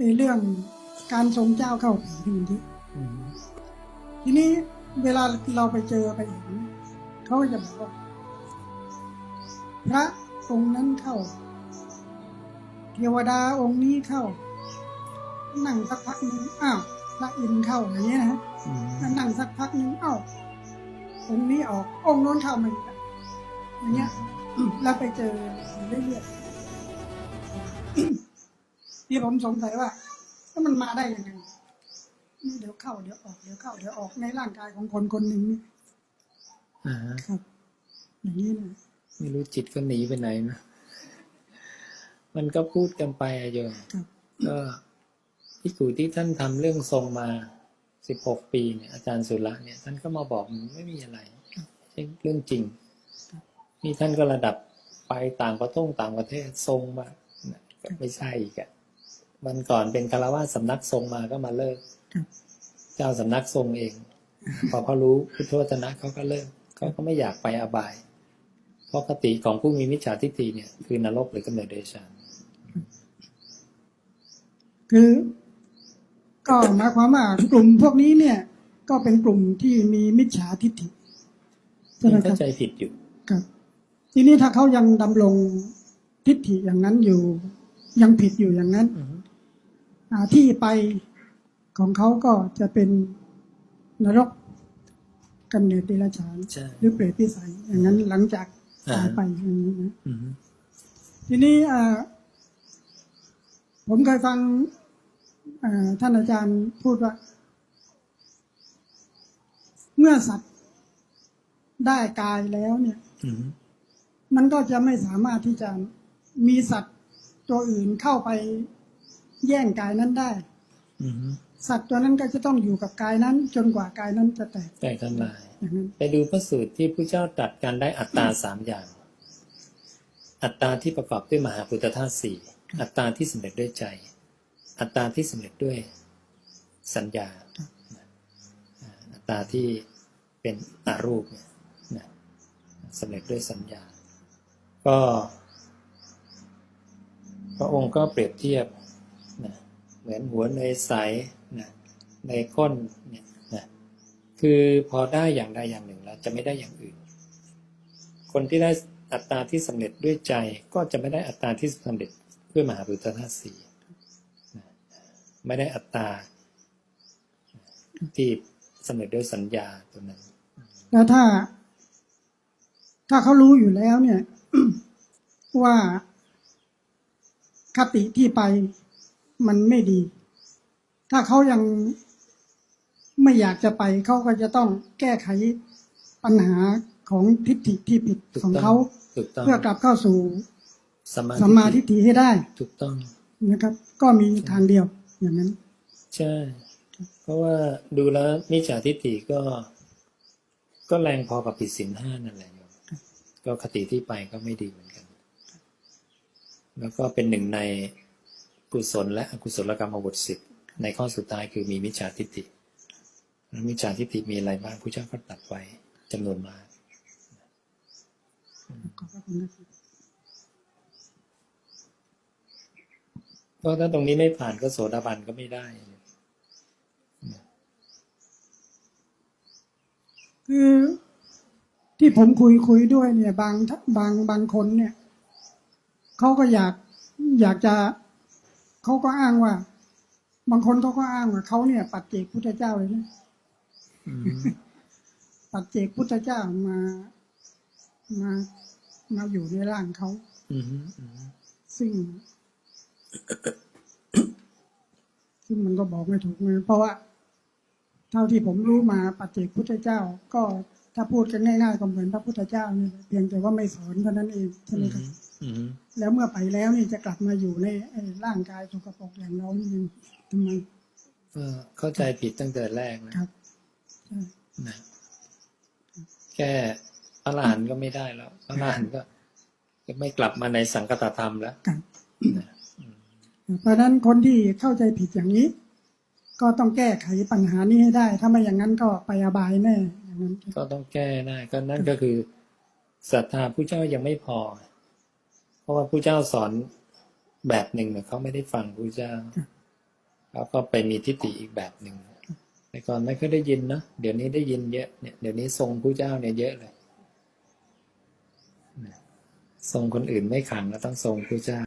ไอ้เรื่องการทรงเจ้าเข้าผีนี่มันเยอะอืมทีนี้เวลาเราไปเจอไปเห็นเขาก็จะบอกว่าพระองค์นั้นเข้าเทวดาองค์นี้เข้า นั่งสักพักหนึ่งอ้าวพระอินทร์เข้าอย่างเงี้ยนะฮะอืมนั่งสักพักหนึ่งอ้าวองค์นี้ออก องค์โน้นเข้ามาอีกอะอย่างเงี้ยแล้วไปเจอเรื่อยๆ ที่ผมสงสัยว่าถ้ามันมาได้ยังไงนี่เดี๋ยวเข้าเดี๋ยวออกเดี๋ยวเข้าเดี๋ยวออกในร่างกายของคนคนหนึ่งนี่อ่าฮะครับอย่างนี้นะไม่รู้จิตก็หนีไปไหนนะมันก็พูดกันไปอะโยมครับก็พิกูที่ท่านทำเรื่องทรงมาสิบหกปีเนี่ยอาจารย์สุระเนี่ยท่านก็มาบอกมันไม่มีอะไรใช่เรื่องจริงนี่ท่านก็ระดับไปต่างประเทศต่างประเทศทรงมานะก็ไม่ใช่อีกอะ วันก่อนเป็นคารวะสำนักทรงมาก็มาเลิกครับเจ้าสำนักทรงเอง พอเขารู้พุทธวจนะเขาก็เลิกเขาก็ไม่อยากไปอบาย เพราะคติของผู้มีมิจฉาทิฏฐิเนี่ย คือนรกหรือกำเนิดเดชานคือก็หมายความว่ากลุ่มพวกนี้เนี่ย ก็เป็นกลุ่มที่มีมิจฉาทิฏฐิใช่ไหมยังครัเข้าบใจผิดอยู่ครับ ทีนี้ถ้าเขายังดำรงทิฏฐิอย่างนั้นอยู่ ยังผิดอยู่อย่างนั้นอ่า ที่ไปของเขาก็จะเป็นนรกกำเนิดเดรัจฉานใช่ หรือเปรตพิสัยอย่างนั้นหลังจากอ่าตายไปอย่างนี้นะอืมทีนี้อ่าผมเคยฟังอ่าท่านอาจารย์พูดว่า เมื่อสัตว์ได้กายแล้วเนี่ย อืมมันก็จะไม่สามารถที่จะมีสัตว์ตัวอื่นเข้าไป แย่งกายนั้นได้อืมสัตว์ตัวนั้นก็จะต้องอยู่กับกายนั้น จนกว่ากายนั้นจะแตกแต่ทำลายอย่างนั้นไปดูพระสูตรที่พระเจ้าตรัสการได้อัตตาสามอย่าง อัตตาที่ประกอบด้วยมหาพุทธธาตุสี่อัตตาที่สำเร็จด้วยใจ อัตตาที่สำเร็จด้วยสัญญาอ่าอัตตาที่เป็นอารูปเนี่ยนะสำเร็จด้วยสัญญา ก็ พระองค์ก็เปรียบเทียบ นะเหมือนหัวในใสนะในก้นเนี่ยนะคือพอได้อย่างใดอย่างหนึ่งแล้วจะไม่ได้อย่างอื่น คนที่ได้อัตตาที่สำเร็จด้วยใจก็จะไม่ได้อัตตาที่สำเร็จด้วยมหาบุตรธาตุสีไม่ได้อัตตาที่สำเร็จด้วยสัญญาตัวนั้น แล้วถ้า ถ้าเขารู้อยู่แล้วเนี่ยว่าคติที่ไป มันไม่ดี ถ้าเขายังไม่อยากจะไปเขาก็จะต้องแก้ไขปัญหาของทิฏฐิที่ผิดถูกของต้องเขาถูกต้องเพื่อกลับเข้าสู่สมาสัมมาทิฏฐิให้ได้ ถูกต้องนะครับ ก็มีทางเดียวอย่างนั้น ใช่ เพราะว่าดูแล้วมิจฉาทิฏฐิก็ ก็แรงพอกับผิดศีลห้านั่นแหละโยมก็คติที่ไปก็ไม่ดีเหมือนกัน แล้วก็เป็นหนึ่งใน กุศลและอกุศลกรรมบทสิบในข้อสุดท้ายคือมีมิจฉาทิฏฐิแล้วมิจฉาทิฏฐิมีอะไรบ้างผู้เจ้าก็ตัดไว้จำนวนมากเพราะถ้าตรงนี้ไม่ผ่านก็โสดาบันก็ไม่ได้ คือที่ผมคุยคุยด้วยเนี่ย บางบางบางคนเนี่ยเขาก็อยากอยากจะ เขาก็อ้างว่า บางคนเขาก็อ้างว่าเขาเนี่ย ปัจเจกพุทธเจ้าเลยนะอืมปัจเจกพุทธเจ้ามามามาอยู่ในร่างเขาอืมอืมซึ่ง ซึ่งมันก็บอกไม่ถูกเลยเพราะว่า เท่าที่ผมรู้มาปัจเจกพุทธเจ้า ก็ถ้าพูดกันง่ายๆก็เหมือนพระพุทธเจ้านี่แหละเพียงแต่ว่าไม่สอนเท่านั้นเองใช่ไหมครับอืม แล้วเมื่อไปแล้วนี่จะกลับมาอยู่ในไอ้ร่างกายสกปรกอย่างเรานี่มันทำไมก็เข้าใจผิดตั้งแต่แรกนะครับใช่นะแค่พระอรหันต์ก็ไม่ได้แล้วพระอรหันต์ก็ก็ไม่กลับมาในสังคตธรรมแล้วครับนะอืมเพราะฉะนั้นคนที่เข้าใจผิดอย่างนี้ ก็ต้องแก้ไขปัญหานี้ให้ได้ ถ้าไม่อย่างนั้นก็ไปอบายแน่อย่างนั้นก็ต้องแก้ได้ก็นั่นก็คือศรัทธาผู้เจ้ายังไม่พอเพ ราะว่าผู้เจ้าสอนแบบหนึ่งเนี่ยเขาไม่ได้ฟังผู้เจ้าเขาก็ไปมีทิฏฐิอีกแบบหนึ่งแต่ก่อนไม่เคยได้ยินเนาะเดี๋ยวนี้ได้ยินเยอะเนี่ยเดี๋ยวนี้ทรงผู้เจ้าเนี่ยเยอะเลยทรงคนอื่นไม่ขังแล้วต้องทรงผู้เจ้า